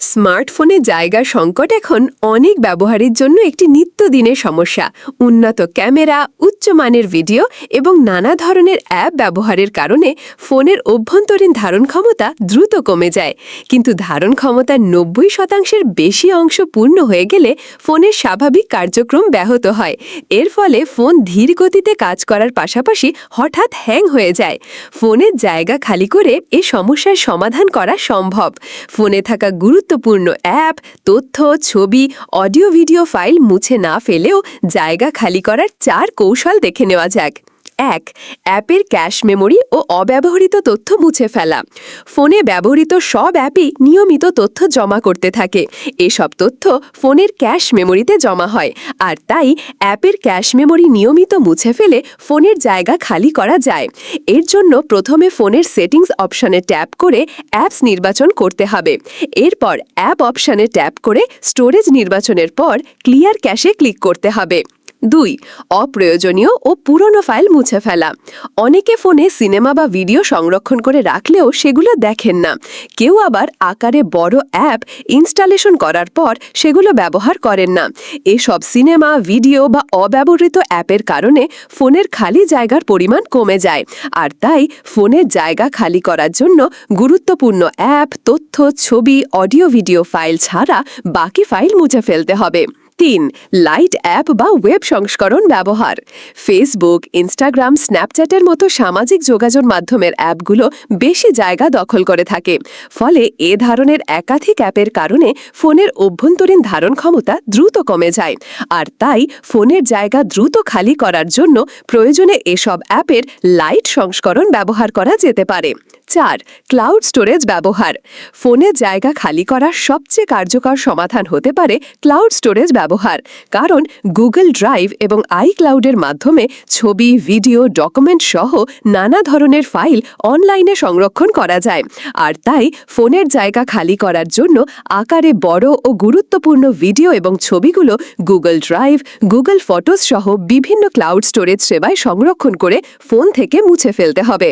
স্মার্টফোনে জায়গা সংকট এখন অনেক ব্যবহারের জন্য একটি নিত্যদিনের সমস্যা। উন্নত ক্যামেরা উচ্চমানের ভিডিও এবং নানা ধরনের অ্যাপ ব্যবহারের কারণে ফোনের অভ্যন্তরীণ ধারণ ক্ষমতা দ্রুত কমে যায়। কিন্তু ধারণ ক্ষমতার নব্বই শতাংশের বেশি অংশ পূর্ণ হয়ে গেলে ফোনের স্বাভাবিক কার্যক্রম ব্যাহত হয়। এর ফলে ফোন ধীর গতিতে কাজ করার পাশাপাশি হঠাৎ হ্যাং হয়ে যায়। ফোনের জায়গা খালি করে এ সমস্যার সমাধান করা সম্ভব। ফোনে থাকা গুরুত্বপূর্ণ অ্যাপ, তথ্য, ছবি, অডিও, ভিডিও ফাইল মুছে না ফেলেও জায়গা খালি করার চার কৌশল দেখে নেওয়া যাক। এক, অ্যাপের ক্যাশ মেমোরি ও অব্যবহৃত তথ্য মুছে ফেলা। ফোনে ব্যবহৃত সব অ্যাপই নিয়মিত তথ্য জমা করতে থাকে। এসব তথ্য ফোনের ক্যাশ মেমোরিতে জমা হয়, আর তাই অ্যাপের ক্যাশ মেমোরি নিয়মিত মুছে ফেলে ফোনের জায়গা খালি করা যায়। এর জন্য প্রথমে ফোনের সেটিংস অপশনে ট্যাপ করে অ্যাপস নির্বাচন করতে হবে। এরপর অ্যাপ অপশনে ট্যাপ করে স্টোরেজ নির্বাচনের পর ক্লিয়ার ক্যাশে ক্লিক করতে হবে। দুই, অপ্রয়োজনীয় ও পুরনো ফাইল মুছে ফেলা। অনেকে ফোনে সিনেমা বা ভিডিও সংরক্ষণ করে রাখলেও সেগুলো দেখেন না। কেউ আবার আকারে বড় অ্যাপ ইনস্টলেশন করার পর সেগুলো ব্যবহার করেন না। এসব সিনেমা, ভিডিও বা অব্যবহৃত অ্যাপের কারণে ফোনের খালি জায়গার পরিমাণ কমে যায়। আর তাই ফোনের জায়গা খালি করার জন্য গুরুত্বপূর্ণ অ্যাপ, তথ্য, ছবি, অডিও, ভিডিও ফাইল ছাড়া বাকি ফাইল মুছে ফেলতে হবে। তিন, লাইট অ্যাপ বা ওয়েব সংস্করণ ব্যবহার। ফেসবুক, ইনস্টাগ্রাম, স্ন্যাপচ্যাটের মতো সামাজিক যোগাযোগ মাধ্যমের অ্যাপগুলো বেশি জায়গা দখল করে থাকে। ফলে এ ধরনের একাধিক অ্যাপের কারণে ফোনের অভ্যন্তরীণ ধারণ ক্ষমতা দ্রুত কমে যায়। আর তাই ফোনের জায়গা দ্রুত খালি করার জন্য প্রয়োজনে এসব অ্যাপের লাইট সংস্করণ ব্যবহার করা যেতে পারে। চার ক্লাউড স্টোরেজ ব্যবহার। ফোনে জায়গা খালি করার সবচেয়ে কার্যকর সমাধান হতে পারে ক্লাউড স্টোরেজ ব্যবহার। কারণ গুগল ড্রাইভ এবং আই ক্লাউডের মাধ্যমে ছবি ভিডিও ডকুমেন্ট সহ নানা ধরনের ফাইল অনলাইনে সংরক্ষণ করা যায়। আর তাই ফোনের জায়গা খালি করার জন্য আকারে বড় ও গুরুত্বপূর্ণ ভিডিও এবং ছবিগুলো গুগল ড্রাইভ গুগল ফটোস সহ বিভিন্ন ক্লাউড স্টোরেজ সেবায় সংরক্ষণ করে ফোন থেকে মুছে ফেলতে হবে।